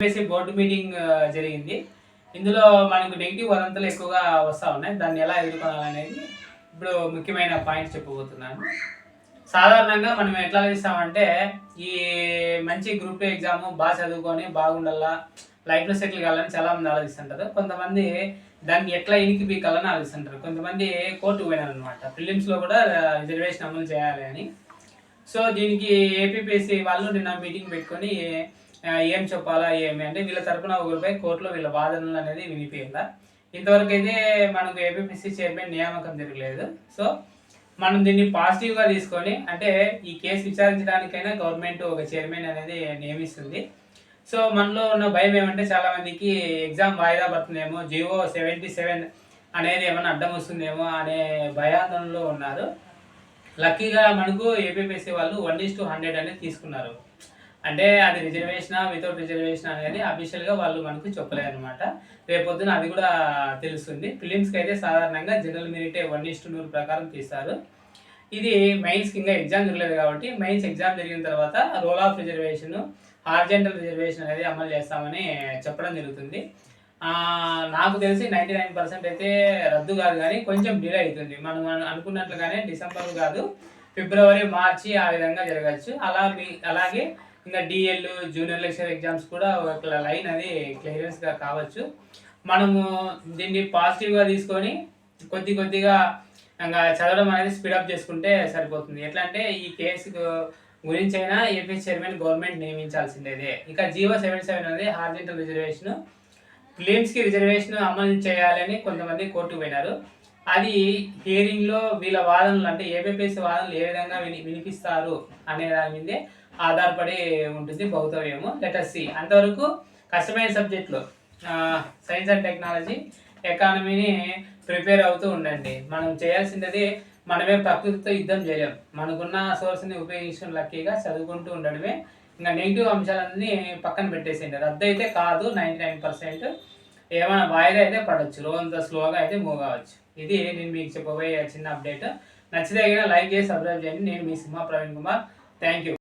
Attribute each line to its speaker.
Speaker 1: APSC board meeting జరిగింది. ఇందులో మనకు నెగిటివ్ వదంతులు ఎక్కువగా వస్తూ ఉన్నాయి. దాన్ని ఎలా ఎదుర్కొనాలనేది ఇప్పుడు ముఖ్యమైన పాయింట్ చెప్పబోతున్నాను. సాధారణంగా మనం ఎట్లా చేస్తామంటే ఈ మంచి గ్రూప్ ఎగ్జామ్ బాగా చదువుకొని బాగుండాలా లైఫ్లో సెటిల్ కావాలని చాలామంది ఆలోచిస్తుంటారు. కొంతమంది దాన్ని ఎట్లా ఇనికి పీకాలని ఆలోచిస్తుంటారు. కొంతమంది కోర్టు పోయినారనమాట ఫిలిమ్స్లో ప్రిలిమ్స్లో కూడా రిజర్వేషన్ అమలు చేయాలి అని. సో దీనికి ఏపీపీఎస్సీ వాళ్ళు నిన్న మీటింగ్ పెట్టుకొని ఏం చెప్పాలా ఏమి అంటే వీళ్ళ తరపున ఒకరిపై కోర్టులో వీళ్ళ వాదనలు అనేది వినిపించాల. ఇంతవరకు అయితే మనకు ఏపీపీసీ చైర్మన్ నియామకం జరగలేదు. సో మనం దీన్ని పాజిటివ్గా తీసుకొని అంటే ఈ కేసు విచారించడానికైనా గవర్నమెంట్ ఒక చైర్మన్ అనేది నియమిస్తుంది. సో మనలో ఉన్న భయం ఏమంటే చాలామందికి ఎగ్జామ్ వాయిదా పడుతుందేమో జియో సెవెంటీ సెవెన్ అనేది ఏమైనా అడ్డం వస్తుందేమో అనే భయాందోళనలో ఉన్నారు. లక్కీగా మనకు ఏపీపీసీ వాళ్ళు వన్ ఈస్ టు హండ్రెడ్ అనేది తీసుకున్నారు. అంటే అది రిజర్వేషన్ వితౌట్ రిజర్వేషన్ అనేది అఫీషియల్గా వాళ్ళు మనకు చెప్పలేదు అనమాట రేపొద్దున అది కూడా తెలుస్తుంది. ఫిలిమ్స్కి అయితే సాధారణంగా జనరల్ మెరిటే వన్ ఇస్టు నూరు ప్రకారం తీస్తారు. ఇది మెయిన్స్కి ఇంకా ఎగ్జామ్ జరగలేదు కాబట్టి మెయిన్స్ ఎగ్జామ్ జరిగిన తర్వాత role of reservation horizontal reservation అనేది అమలు చేస్తామని చెప్పడం జరుగుతుంది. నాకు తెలిసి నైంటీ నైన్ పర్సెంట్ అయితే రద్దు కాదు కానీ కొంచెం డిలే అవుతుంది. మనం అనుకున్నట్లుగానే డిసెంబర్ కాదు ఫిబ్రవరి మార్చి ఆ విధంగా జరగచ్చు. అలా మీ- అలాగే ఇంకా డిఎల్ జూనియర్ లెక్చర్ ఎగ్జామ్స్ కూడా ఒక లైన్ అది క్లియరెన్స్గా కావచ్చు. మనము దీన్ని పాజిటివ్గా తీసుకొని కొద్ది కొద్దిగా ఇంకా చదవడం అనేది స్పీడప్ చేసుకుంటే సరిపోతుంది. ఎట్లా అంటే ఈ కేసు గురించి అయినా ఏపీ చైర్మన్ గవర్నమెంట్ నియమించాల్సిందేదే ఇక జీవో సెవెన్ సెవెన్ అనేది హార్జెంటల్ రిజర్వేషన్ ఫిలిమ్స్కి రిజర్వేషన్ అమలు చేయాలని కొంతమంది కోర్టుకు పోయినారు. అది హియరింగ్లో వీళ్ళ వాదనలు అంటే ఏపీఎస్సీ వాదనలు ఏ విధంగా విని వినిపిస్తారు అనే దాని మీదే ఆధారపడి ఉంటుంది భౌతవ్యము. లెటర్ సి అంతవరకు కష్టమైన సబ్జెక్టులు సైన్స్ అండ్ టెక్నాలజీ ఎకానమీని ప్రిపేర్ అవుతూ ఉండండి. మనం చేయాల్సింది మనమే ప్రకృతితో యుద్ధం చేయలేం. మనకున్న సోర్స్ని ఉపయోగించడం లక్కీగా చదువుకుంటూ ఉండడమే. ఇంకా నెగిటివ్ అంశాలన్నీ పక్కన పెట్టేసేయండి. రద్దు అయితే కాదు నైంటీ నైన్ పర్సెంట్ ఏమైనా వాయిదా అయితే పడవచ్చు రోజంతా స్లోగా అయితే మూవ్ కావచ్చు ఇది నేను మీకు చెప్పబోయే చిన్న అప్డేట్. నచ్చితే లైక్ చేసి సబ్స్క్రైబ్ చేయండి. నేను మీ సింహ ప్రవీణ్ కుమార్. Thank you